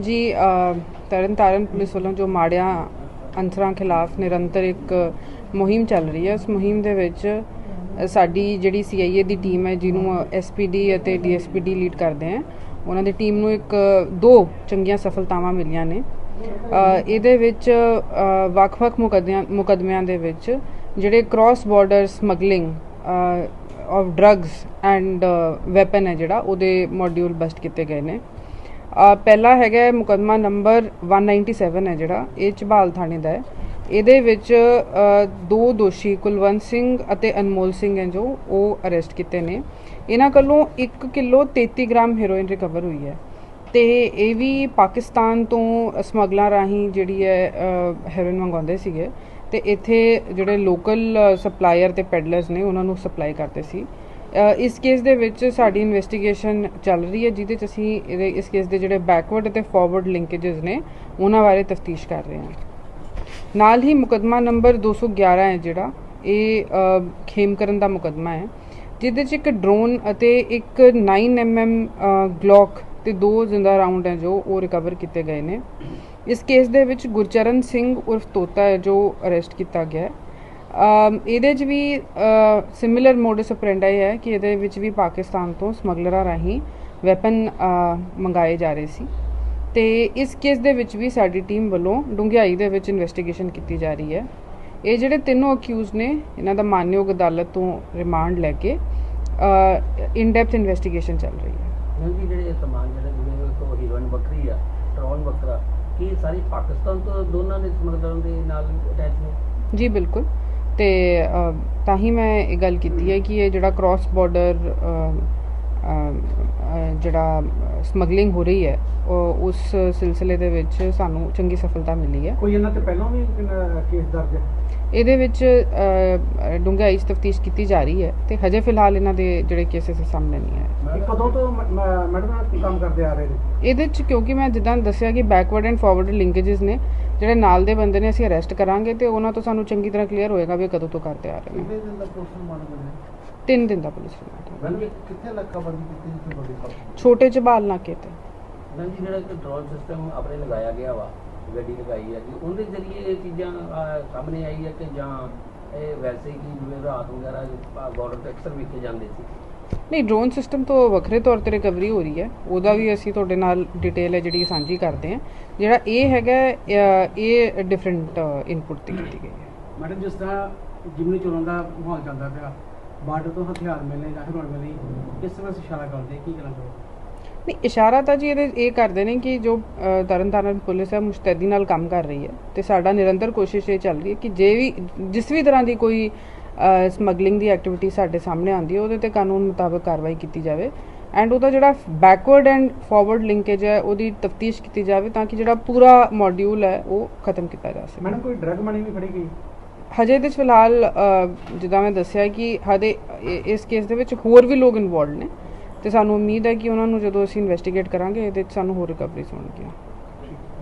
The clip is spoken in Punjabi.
ਜੀ ਅ, ਤਰਨਤਾਰਨ ਪੁਲਿਸ ਵੱਲੋਂ ਜੋ ਮਾੜਿਆਂ ਅੰਸਰਾਂ ਖਿਲਾਫ ਨਿਰੰਤਰ ਇੱਕ ਮੁਹਿੰਮ ਚੱਲ ਰਹੀ ਹੈ ਉਸ ਮੁਹਿੰਮ ਦੇ ਵਿੱਚ ਸਾਡੀ ਜਿਹੜੀ ਸੀਆਈਏ ਦੀ ਟੀਮ ਹੈ ਜਿਹਨੂੰ ਐਸਪੀਡੀ ਅਤੇ ਡੀਐਸਪੀਡੀ ਲੀਡ ਕਰਦੇ ਆ ਉਹਨਾਂ ਦੀ ਟੀਮ ਨੂੰ ਇੱਕ ਦੋ ਚੰਗੀਆਂ ਸਫਲਤਾਵਾਂ ਮਿਲੀਆਂ ਨੇ। ਇਹਦੇ ਵਿੱਚ ਵੱਖ-ਵੱਖ ਮੁਕੱਦਮਿਆਂ ਮੁਕੱਦਮਿਆਂ ਦੇ ਵਿੱਚ ਜਿਹੜੇ cross border smuggling of drugs and weapon ਹੈ ਜਿਹੜਾ ਉਹਦੇ ਮੋਡਿਊਲ ਬਸਟ ਕੀਤੇ ਗਏ ਨੇ। ਪਹਿਲਾ ਹੈਗਾ ਹੈ ਮੁਕੱਦਮਾ ਨੰਬਰ 197 ਹੈ ਜਿਹੜਾ, ਇਹ ਝਬਾਲ ਥਾਣੇ ਦਾ ਹੈ। ਇਹਦੇ ਵਿੱਚ ਦੋ ਦੋਸ਼ੀ ਕੁਲਵੰਤ ਸਿੰਘ ਅਤੇ ਅਨਮੋਲ ਸਿੰਘ ਹੈ ਜੋ, ਉਹ ਅਰੈਸਟ ਕੀਤੇ ਨੇ। ਇਹਨਾਂ ਕੋਲੋਂ 1 ਕਿਲੋ 33 ਗ੍ਰਾਮ ਹੈਰੋਇਨ ਰਿਕਵਰ ਹੋਈ ਹੈ। ਤੇ ਇਹ ਵੀ ਪਾਕਿਸਤਾਨ ਤੋਂ ਸਮਗਲਰਾਂ ਰਾਹੀਂ ਜਿਹੜੀ ਹੈ ਹੈਰੋਇਨ ਮੰਗਵਾਉਂਦੇ ਸੀਗੇ। ਤੇ ਇੱਥੇ ਜਿਹੜੇ ਲੋਕਲ ਸਪਲਾਇਰ ਤੇ ਪੈਡਲਰਸ ਨੇ, ਉਹਨਾਂ ਨੂੰ ਸਪਲਾਈ ਕਰਦੇ ਸੀ। ਇਸ ਕੇਸ ਦੇ ਵਿੱਚ ਸਾਡੀ ਇਨਵੈਸਟੀਗੇਸ਼ਨ ਚੱਲ ਰਹੀ ਹੈ, ਜਿਹਦੇ ਚ ਅਸੀਂ ਇਹਦੇ, ਇਸ ਕੇਸ ਦੇ ਜਿਹੜੇ ਬੈਕਵਰਡ ਅਤੇ ਫਾਰਵਰਡ ਲਿੰਕੇजेस ਨੇ, ਉਹਨਾਂ ਬਾਰੇ ਤਫਤੀਸ਼ ਕਰ ਰਹੇ ਹਾਂ। ਨਾਲ ਹੀ ਮੁਕਦਮਾ ਨੰਬਰ 211 ਹੈ ਜਿਹੜਾ, ਇਹ ਖੇਮਕਰਨ ਦਾ ਮੁਕਦਮਾ ਹੈ, ਜਿਹਦੇ 'ਚ ਇੱਕ ਡਰੋਨ ਅਤੇ ਇੱਕ 9mm ਗਲੌਕ ਤੇ ਦੋ ਜ਼ਿੰਦਾ ਰਾਉਂਡ ਹੈ ਜੋ ਉਹ ਰਿਕਵਰ ਕੀਤੇ ਗਏ ਨੇ। ਇਸ ਕੇਸ ਦੇ ਵਿੱਚ ਗੁਰਚਰਨ ਸਿੰਘ ਉਰਫ ਤੋਤਾ ਹੈ ਜੋ ਅਰੈਸਟ ਕੀਤਾ ਗਿਆ ਹੈ। ਇਹਦੇ 'ਚ ਵੀ ਸਿਮਿਲਰ ਮੋਡਸ ਆਪਰੈਂਡਾਈ ਹੈ ਕਿ ਇਹਦੇ ਵਿੱਚ ਵੀ ਪਾਕਿਸਤਾਨ ਤੋਂ ਸਮਗਲਰਾਂ ਰਾਹੀਂ ਵੈਪਨ ਮੰਗਾਏ ਜਾ ਰਹੇ ਸੀ। ਤੇ ਇਸ ਕੇਸ ਦੇ ਵਿੱਚ ਵੀ ਸਾਡੀ ਟੀਮ ਵੱਲੋਂ ਡੂੰਘਾਈ ਦੇ ਵਿੱਚ ਇਨਵੈਸਟੀਗੇਸ਼ਨ ਕੀਤੀ ਜਾ ਰਹੀ ਹੈ। ਇਹ ਜਿਹੜੇ ਤਿੰਨੋਂ ਅਕਿਊਜ਼ ਨੇ ਇਹਨਾਂ ਦਾ ਮਾਨਯੋਗ ਅਦਾਲਤ ਤੋਂ ਰਿਮਾਂਡ ਲੈ ਕੇ ਇਨ ਡੈਪਥ ਇਨਵੈਸਟੀਗੇਸ਼ਨ ਚੱਲ ਰਹੀ ਹੈ। ਕਿਉਂਕਿ ਜਿਹੜੇ ਇਹ ਸਮਾਨ ਜਿਹੜੇ ਜਿਵੇਂ ਤੋਂ ਹੀਰੋਇਨ ਵੱਖਰੀ ਆ ਡਰੋਨ ਵੱਖਰਾ ਕੀ ਇਹ ਸਾਰੀ ਪਾਕਿਸਤਾਨ ਤੋਂ ਦੋਨਾਂ ਦੇ ਸਮਗਲਰਾਂ ਦੇ ਨਾਲ ਅਟੈਚ ਨੇ? ਜੀ ਬਿਲਕੁਲ। ਤੇ ਤਾਂ ਹੀ ਮੈਂ ਇਹ ਗੱਲ ਕੀਤੀ ਹੈ ਕਿ ਇਹ ਜਿਹੜਾ ਕ੍ਰਾਸ ਬਾਰਡਰ ਜਿਹੜਾ ਸਮਗਲਿੰਗ ਹੋ ਰਹੀ ਹੈ ਉਸ ਸਿਲਸਿਲੇ ਦੇ ਵਿੱਚ ਸਾਨੂੰ ਚੰਗੀ ਸਫਲਤਾ ਮਿਲੀ ਹੈ। ਕੋਈ ਇਹਨਾਂ ਤੇ ਪਹਿਲਾਂ ਵੀ ਕੇਸ ਦਰਜ ਹੈ? ਇਹਦੇ ਵਿੱਚ ਡੂੰਘਾਈ 'ਚ ਤਫਤੀਸ਼ ਕੀਤੀ ਜਾ ਰਹੀ ਹੈ ਤੇ ਹਜੇ ਫਿਲਹਾਲ ਇਹਨਾਂ ਦੇ ਜਿਹੜੇ ਕੇਸਿਸ ਸਾਹਮਣੇ ਨਹੀਂ ਆਏ। ਕਦੋਂ ਤੋਂ ਮੈਡਮ ਕੰਮ ਕਰਦੇ ਆ ਰਹੇ ਨੇ? ਇਹਦੇ 'ਚ ਕਿਉਂਕਿ ਮੈਂ ਜਿੱਦਾਂ ਦੱਸਿਆ ਕਿ ਬੈਕਵਰਡ ਐਂਡ ਫਾਰਵਰਡ ਲਿੰਕੇजेस ਨੇ ਜਿਹੜੇ ਨਾਲ ਦੇ ਬੰਦੇ ਨੇ ਅਸੀਂ ਅਰੈਸਟ ਕਰਾਂਗੇ ਤੇ ਉਹਨਾਂ ਤੋਂ ਸਾਨੂੰ ਚੰਗੀ ਤਰ੍ਹਾਂ ਕਲੀਅਰ ਹੋਏਗਾ ਵੀ ਇਹ ਕਦੋਂ ਤੋਂ ਕਰਦੇ ਆ ਰਹੇ ਨੇ। ਕਿੰਨੇ ਦਿਨ ਦਾ ਮੰਨ ਬੰਦੇ ਤਿੰਨ ਦਿਨ ਦਾ ਪੁਲਿਸ ਰਿਮਾਂਡ ਹੈ। ਕਿੱਥੇ ਨਾਕਾਬੰਦੀ ਕੀਤੀ ਜਿੱਥੇ ਬੜੀ ਖਬਰ ਛੋਟੇ ਚਬਾਲ ਨਾਕੇ ਤੇ। ਮੈਮ ਜੀ ਜਿਹੜਾ ਇੱਕ ਡਰੋਨ ਸਿਸਟਮ ਆਪਣੇ ਲਗਾਇਆ ਗਿਆ ਵਾ ਗੱਡੀ ਲਗਾਈ ਹੈ ਜੀ ਉਹਦੇ ਜ਼ਰੀਏ ਇਹ ਚੀਜ਼ਾਂ ਸਾਹਮਣੇ ਆਈ ਹੈ ਕਿ ਜਾਂ ਇਹ ਵੈਸੇ ਹੀ ਜਿਵੇਂ ਰਾਤ ਵਗੈਰਾ ਬਾਰਡਰ ਤੇ ਅਕਸਰ ਵੇਖੇ ਜਾਂਦੇ ਸੀ। ਨਹੀਂ ਡਰੋਨ ਸਿਸਟਮ ਤੋਂ ਵੱਖਰੇ ਤੌਰ ਤੇ ਰਿਕਵਰੀ ਹੋ ਰਹੀ ਹੈ। ਉਹਦਾ ਵੀ ਅਸੀਂ ਤੁਹਾਡੇ ਨਾਲ ਡਿਟੇਲ ਹੈ ਜਿਹੜੀ ਸਾਂਝੀ ਕਰਦੇ ਹਾਂ। ਜਿਹੜਾ ਇਹ ਹੈਗਾ ਇਹ ਡਿਫਰੈਂਟ ਇਨਪੁਟ ਤੇ ਕੀਤੀ ਗਈ ਹੈ। ਮੈਡਮ ਜਿਸ ਤਰ੍ਹਾਂ ਜਿਮਨੀ ਚੋਣਾਂ ਦਾ ਮਾਹੌਲ ਚੱਲਦਾ ਪਿਆ ਬਾਰਡਰ ਤੋਂ ਹਥਿਆਰ ਮਿਲਣੇ ਜਾਂ ਹਿਰੋਣ ਮਿਲਣੀ ਕਿਸ ਤਰ੍ਹਾਂ ਇਸ਼ਾਰਾ ਕਰਦੇ ਕੀ ਕਰਨਾ ਚਾਹੋ ਨਹੀਂ ਇਸ਼ਾਰਾ ਤਾਂ ਜੀ ਇਹਦੇ ਇਹ ਕਰਦੇ ਨੇ ਕਿ ਜੋ ਤਰਨਤਾਰਨ ਪੁਲਿਸ ਹੈ ਮੁਸ਼ਤੈਦੀ ਨਾਲ ਕੰਮ ਕਰ ਰਹੀ ਹੈ ਤੇ ਸਾਡਾ ਨਿਰੰਤਰ ਕੋਸ਼ਿਸ਼ ਇਹ ਚੱਲ ਰਹੀ ਹੈ ਕਿ ਜੇ ਵੀ ਜਿਸ ਵੀ ਤਰ੍ਹਾਂ ਦੀ ਕੋਈ ਸਮਗਲਿੰਗ ਦੀ ਐਕਟੀਵਿਟੀ ਸਾਡੇ ਸਾਹਮਣੇ ਆਉਂਦੀ ਹੈ ਉਹਦੇ ਤੇ ਕਾਨੂੰਨ ਮੁਤਾਬਕ ਕਾਰਵਾਈ ਕੀਤੀ ਜਾਵੇ। ਐਂਡ ਉਹਦਾ ਜਿਹੜਾ ਬੈਕਵਰਡ ਐਂਡ ਫਾਰਵਰਡ ਲਿੰਕੇਜ ਹੈ ਉਹਦੀ ਤਫਤੀਸ਼ ਕੀਤੀ ਜਾਵੇ ਤਾਂ ਕਿ ਜਿਹੜਾ ਪੂਰਾ ਮੋਡਿਊਲ ਹੈ ਉਹ ਖਤਮ ਕੀਤਾ ਜਾ ਸਕੇ। ਮੈਡਮ ਕੋਈ ਡਰਗ ਮਨੀ ਵੀ ਫੜੀ ਗਈ? ਹਜੇ 'ਚ ਫਿਲਹਾਲ ਜਿੱਦਾਂ ਮੈਂ ਦੱਸਿਆ ਕਿ ਇ- ਇਸ ਕੇਸ ਦੇ ਵਿੱਚ ਹੋਰ ਵੀ ਲੋਕ ਇਨਵੋਲਡ ਨੇ। ਤੇ ਸਾਨੂੰ ਉਮੀਦ ਹੈ ਕਿ ਉਹਨਾਂ ਨੂੰ ਜਦੋਂ ਅਸੀਂ ਇਨਵੈਸਟੀਗੇਟ ਕਰਾਂਗੇ ਇਹਦੇ 'ਚ ਸਾਨੂੰ ਹੋਰ ਰਿਕਵਰੀਜ਼ ਹੋਣਗੀਆਂ।